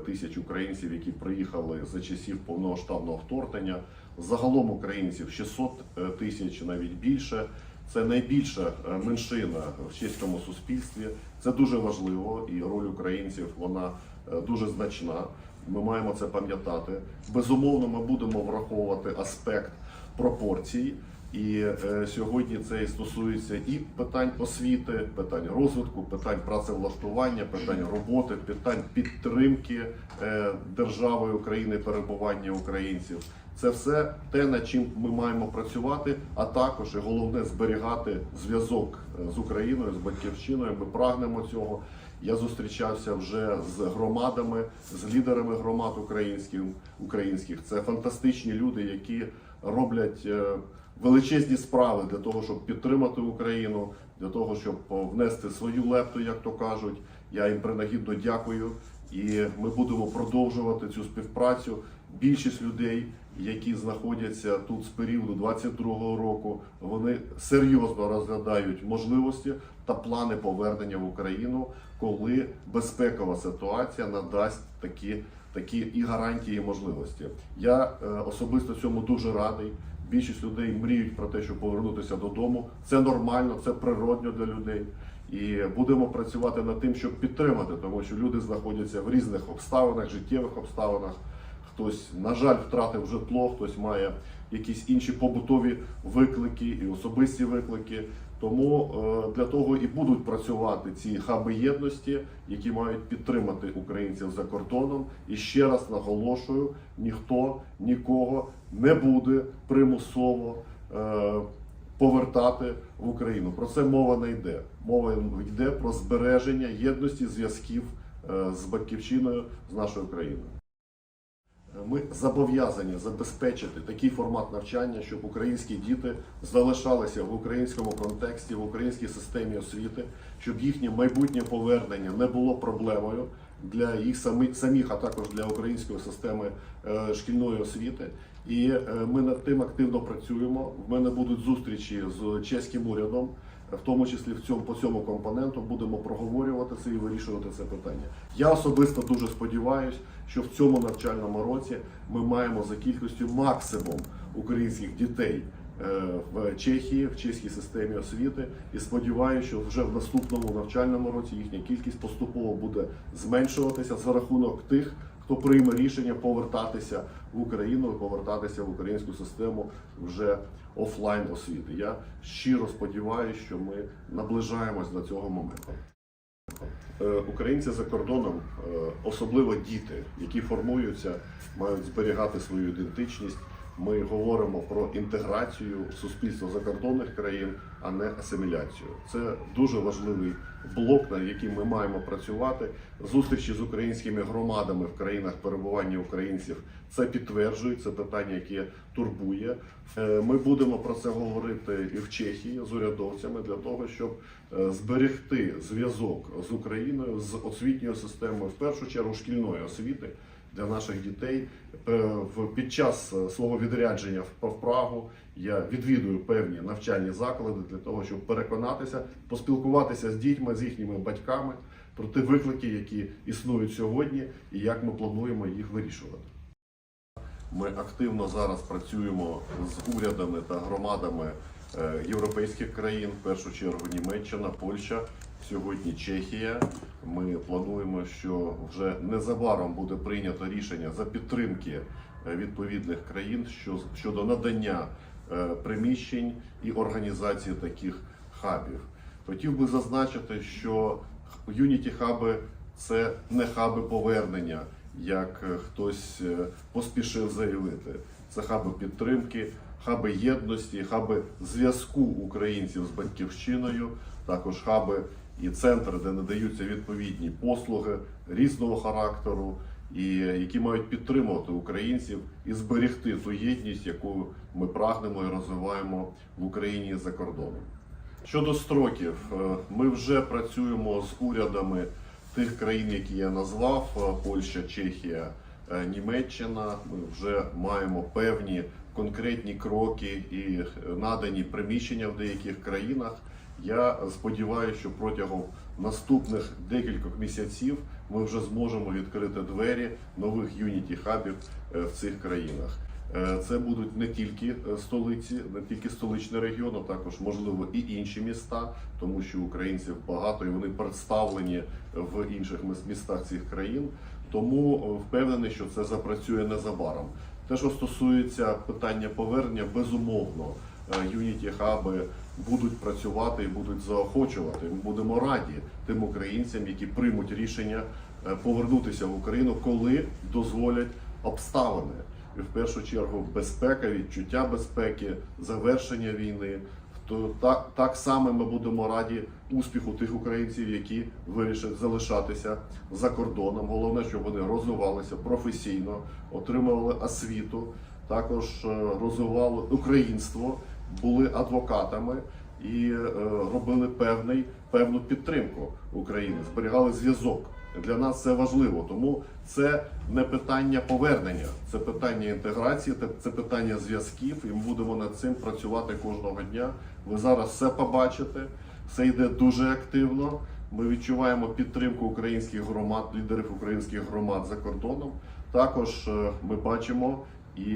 тисяч українців, які приїхали за часів повномасштабного вторгнення. Загалом українців 600 тисяч, навіть більше. Це найбільша е, меншина в чеському суспільстві. Це дуже важливо, і роль українців вона е, дуже значна. Ми маємо це пам'ятати. Безумовно, ми будемо враховувати аспект пропорцій. І е, сьогодні це і стосується і питань освіти, питань розвитку, питань працевлаштування, питань роботи, питань підтримки е, держави України, перебування українців. Це все те, над чим ми маємо працювати, а також і головне зберігати зв'язок е, з Україною, з батьківщиною. Ми прагнемо цього. Я зустрічався вже з громадами, з лідерами громад українських. українських. Це фантастичні люди, які роблять е, величезні справи для того, щоб підтримати Україну, для того, щоб внести свою лепту, як то кажуть. Я їм принагідно дякую, і ми будемо продовжувати цю співпрацю. Більшість людей, які знаходяться тут з періоду 22-го року, вони серйозно розглядають можливості та плани повернення в Україну, коли безпекова ситуація надасть такі, такі і гарантії, і можливості. Я е, особисто цьому дуже радий. Більшість людей мріють про те, щоб повернутися додому. Це нормально, це природньо для людей. І будемо працювати над тим, щоб підтримати, тому що люди знаходяться в різних обставинах, життєвих обставинах. Хтось, на жаль, втратив житло, хтось має якісь інші побутові виклики і особисті виклики. Тому е, для того і будуть працювати ці хаби єдності, які мають підтримати українців за кордоном. І ще раз наголошую: ніхто нікого не буде примусово е, повертати в Україну. Про це мова не йде. Мова йде про збереження єдності зв'язків е, з батьківщиною з нашою країною. Ми зобов'язані забезпечити такий формат навчання, щоб українські діти залишалися в українському контексті, в українській системі освіти, щоб їхнє майбутнє повернення не було проблемою для їх самих, а також для української системи е, шкільної освіти. І е, ми над тим активно працюємо. В мене будуть зустрічі з чеським урядом. В тому числі в цьому по цьому компоненту будемо проговорювати це і вирішувати це питання. Я особисто дуже сподіваюся, що в цьому навчальному році ми маємо за кількістю максимум українських дітей е, в Чехії, в чеській системі освіти. І сподіваюся, що вже в наступному навчальному році їхня кількість поступово буде зменшуватися за рахунок тих, хто прийме рішення повертатися в Україну, повертатися в українську систему вже офлайн освіти. Я щиро сподіваюся, що ми наближаємось до цього моменту. Е, Українці за кордоном, е, особливо діти, які формуються, мають зберігати свою ідентичність. Ми говоримо про інтеграцію в суспільство закордонних країн, а не асиміляцію. Це дуже важливий блок, над яким ми маємо працювати. Зустрічі з українськими громадами в країнах перебування українців це підтверджує, це питання, яке турбує. Е, Ми будемо про це говорити і в Чехії з урядовцями для того, щоб е, зберегти зв'язок з Україною з освітньою системою, в першу чергу шкільної освіти для наших дітей. Е, Під час е, свого відрядження в Прагу я відвідую певні навчальні заклади для того, щоб переконатися, поспілкуватися з дітьми, з їхніми батьками про ті виклики, які існують сьогодні, і як ми плануємо їх вирішувати. Ми активно зараз працюємо з урядами та громадами е, європейських країн, в першу чергу Німеччина, Польща, сьогодні Чехія. Ми плануємо, що вже незабаром буде прийнято рішення за підтримки е, відповідних країн щодо надання е, приміщень і організації таких хабів. Хотів би зазначити, що Unity хаби це не хаби повернення, як е, хтось поспішив заявити. Це хаби підтримки, хаби єдності, хаби зв'язку українців з батьківщиною, також хаби і центри, де надаються відповідні послуги різного характеру, і які мають підтримувати українців і зберегти ту єдність, яку ми прагнемо і розвиваємо в Україні за кордоном. Щодо строків, е, ми вже працюємо з урядами тих країн, які я назвав: е, Польща, Чехія, е, Німеччина. Ми вже маємо певні конкретні кроки і надані приміщення в деяких країнах. Я сподіваюся, що протягом наступних декількох місяців ми вже зможемо відкрити двері нових юніті хабів е, в цих країнах. Е, Це будуть не тільки е, столиці, не тільки столичний регіон, а також можливо і інші міста, тому що українців багато і вони представлені в інших містах цих країн. Тому впевнений, що це запрацює незабаром. Те, що стосується питання повернення, безумовно, юніті хаби будуть працювати і будуть заохочувати. Ми будемо раді тим українцям, які приймуть рішення е, повернутися в Україну, коли дозволять обставини. І в першу чергу безпека, відчуття безпеки, завершення війни. То так, так само ми будемо раді успіху тих українців, які вирішать залишатися за кордоном. Головне, щоб вони розвивалися професійно, отримували освіту, також е, розвивали українство, були адвокатами і е, робили певний, певну підтримку України, зберігали зв'язок. Для нас це важливо, тому це не питання повернення, це питання інтеграції, це- питання зв'язків, і ми будемо над цим працювати кожного дня. Ви зараз все побачите, все йде дуже активно. Ми відчуваємо підтримку українських громад, лідерів українських громад за кордоном. Також е, ми бачимо,